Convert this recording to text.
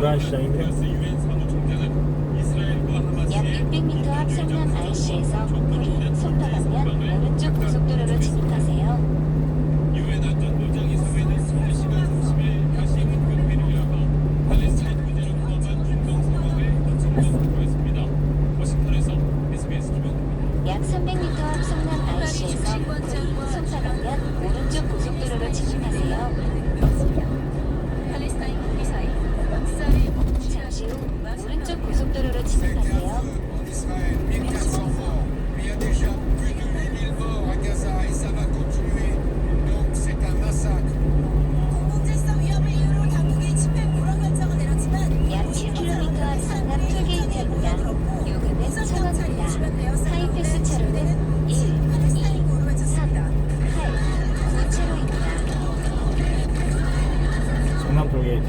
이란 시장입니다. 약 600m 앞 성남 IC에서 북이 속도가면 오른쪽 고속도로로 진입하세요. 약 300m 앞 성남 IC에서 북이 속도가면 오른쪽 고속도로로 진입하세요. 전남동에